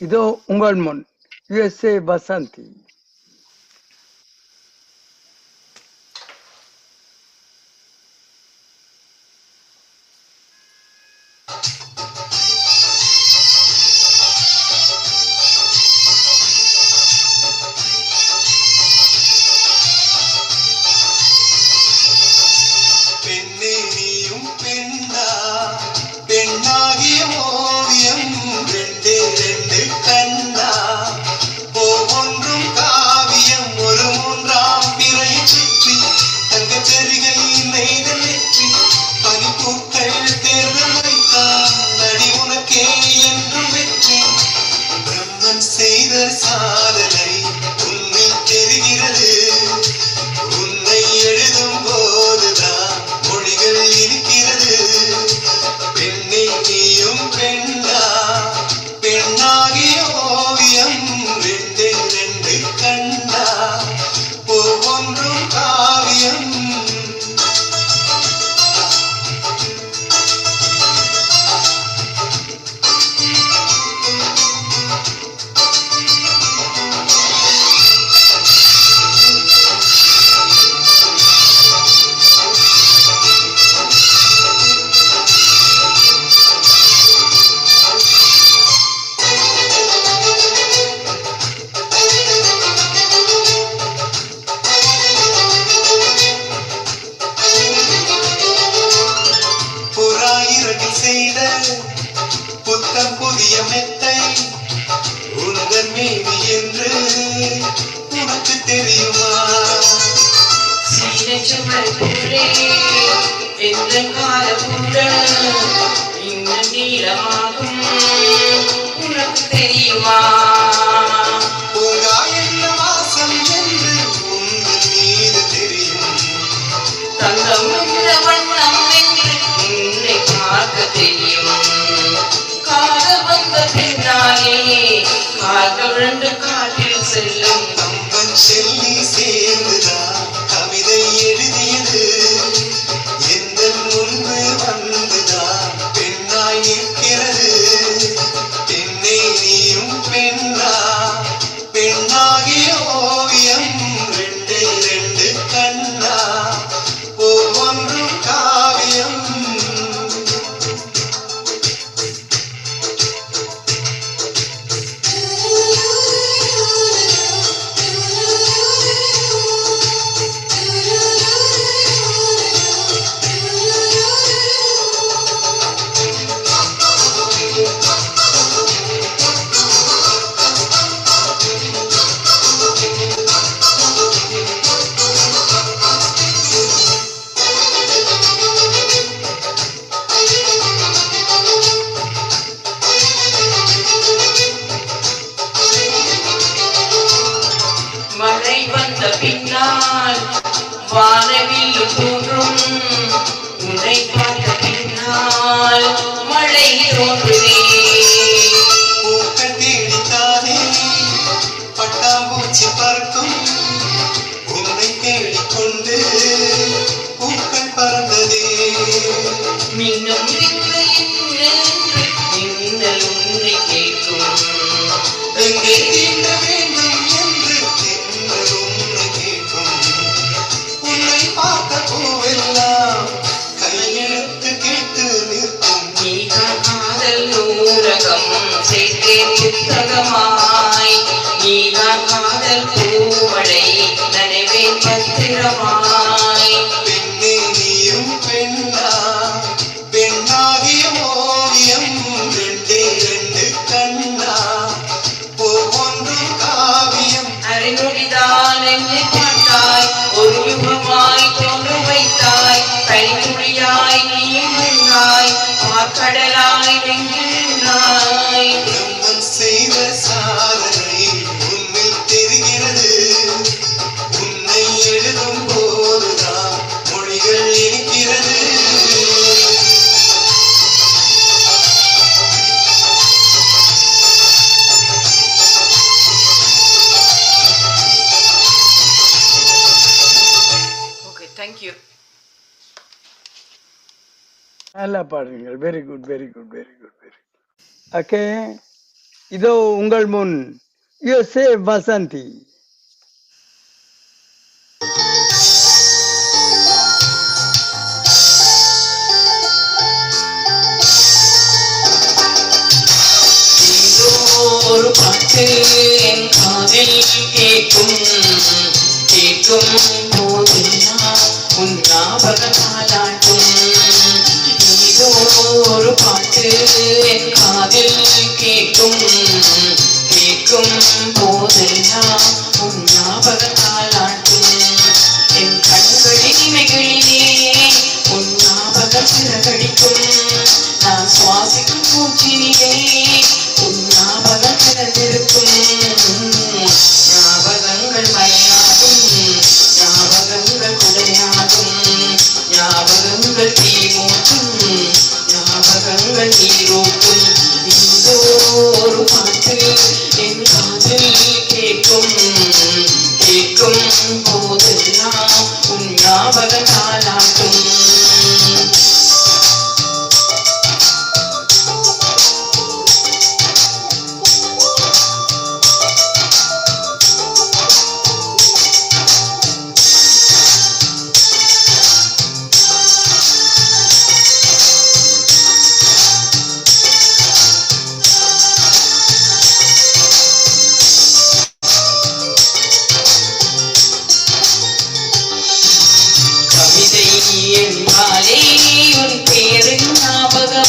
இதோ உங்கள் முன் யுஎஸ்ஏ வசந்தி புறாயிரகில் செய்த புத்தம் புதிய மெத்தை உந்தன் மீது என்று உனக்கு தெரியுமா? சீனச்சுவர் போலே எந்தன் காலப்புடன் இன்னும் நீளமாகும் உனக்கு தெரியுமா? கால்கள் ரெண்டு காற்றில் செல்லும் கம்பன் பின்னால் வானவில் தோன்றும் உன்னை பார்த்த பின்னால் சேர்த்தேன் புத்தகமாய் நீதான் காதல் பூமழை நனைவேன் பத்திரமாய் பெண்ணே நீயும் பெண்ணா பெண்ணாகிய ஓவியம் ரெண்டே ரெண்டு கண்ணா ஒவ்வொன்றும் காவியம். அரைநொடிதான் என்னை பார்த்தாய் ஒரு யுகமாய் தோன்ற வைத்தாய் பனித்துளியாய் நீயும் நின்றாய் நின்றாய் பிரம்மன் செய்த சாதனை உன்னில் தெரிகிறது. உன்னை எழுதும் போதுதான் மொழிகள் இருக்கிறது. நல்லா பாடுறீங்க. Very good very good very good very okay இதோ உங்கள் முன் யுஎஸ்ஏ வசந்தி. ஏதோ ஒரு பாட்டு என் காதில் கேட்கும் கேட்கும் போதெல்லாம் உன் ஞாபகம் தாளாட்டும் காதில் கேட்கும் கேட்கும் போதெல்லாம் உன் ஞாபகத்தால் ஆட்டும் என் கண்களின் இமைகளிலே உன் ஞாபகம் சிறகடிக்கும். நான் சுவாசிக்கும் பூச்சியிலே உன் ஞாபகம் பிறந்திருக்கும்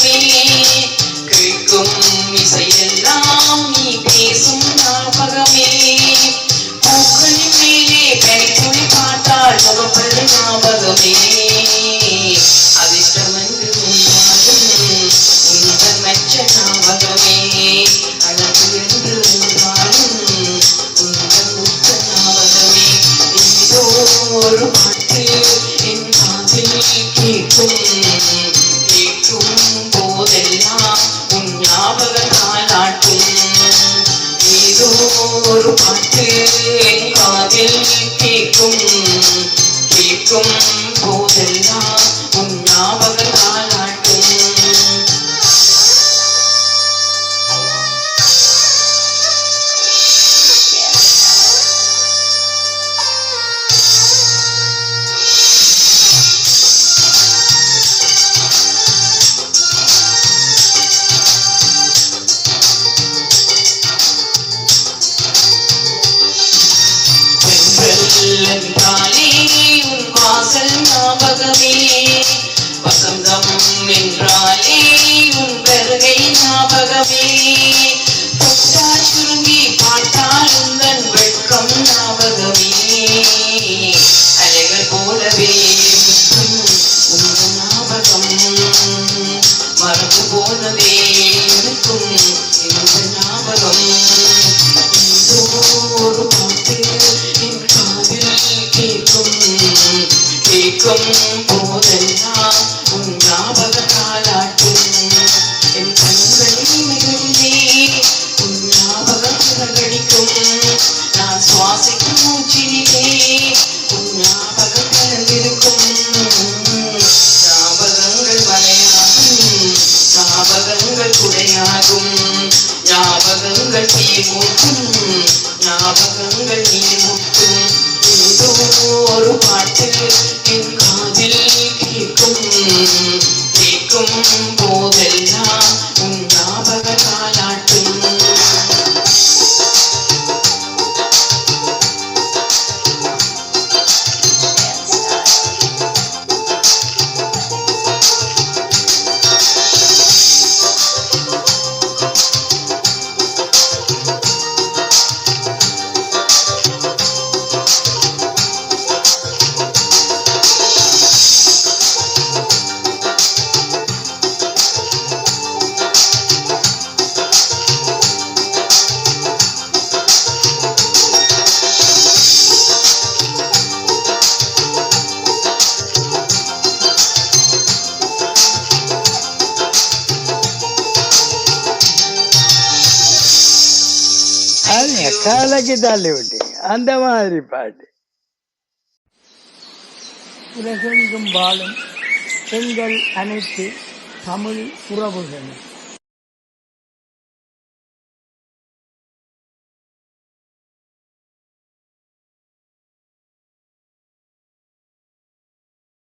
ஞாபகமே கேட்கும் இசையெல்லாம் நீ பேசும் ஞாபகமே. பூக்களின் மேலே பனித்துளி பார்த்தால் முகப்பது ஞாபகமே. அதிர்ஷ்டம் என்று உண்டாலும் உந்தன் மெச்ச ஞாபகமே. அழகு என்று என்றாலும் உந்தன் முத்த ஞாபகமே. இதோ ஒரு பாட்டு என் காதில் கேட்கும் கேட்கும் ஏதோ ஒரு பாட்டு என் காதில் கேட்கும் ஞாபகமே வசந்தம் என்றாலே உன் வருகை ஞாபகமே தொட்டா சுருங்கி பார்த்தால் உந்தன் வெட்கம் ஞாபகமே அலைகள் போலவே முத்தும் ஞாபகம். மறந்து போனதே இருக்கும் கேட்கும் போதெல்லாம் உன் ஞாபக தாளாட்டும் என் கண்களின் மிகுந்தே உன் ஞாபகம் சிறகடிக்கும் நான் சுவாசிக்கும் மூச்சினிலே உன் ஞாபகம் கலந்திருக்கும் ஞாபகங்கள் மலையாகும் ஞாபகங்கள் குடையாகும். ஞாபகங்கள் தீமூட்டும் ஞாபகங்கள் நீமூட்டும் ஏதோ ஒரு பாட்டு என் கேட்கும் போதெல்லாம் காலைக்கு தள்ளி விட்டீங்க. அந்த மாதிரி பாட்டு. உலகெங்கும் வாழும் பெண்கள் அனைத்து தமிழ் உறவுகள்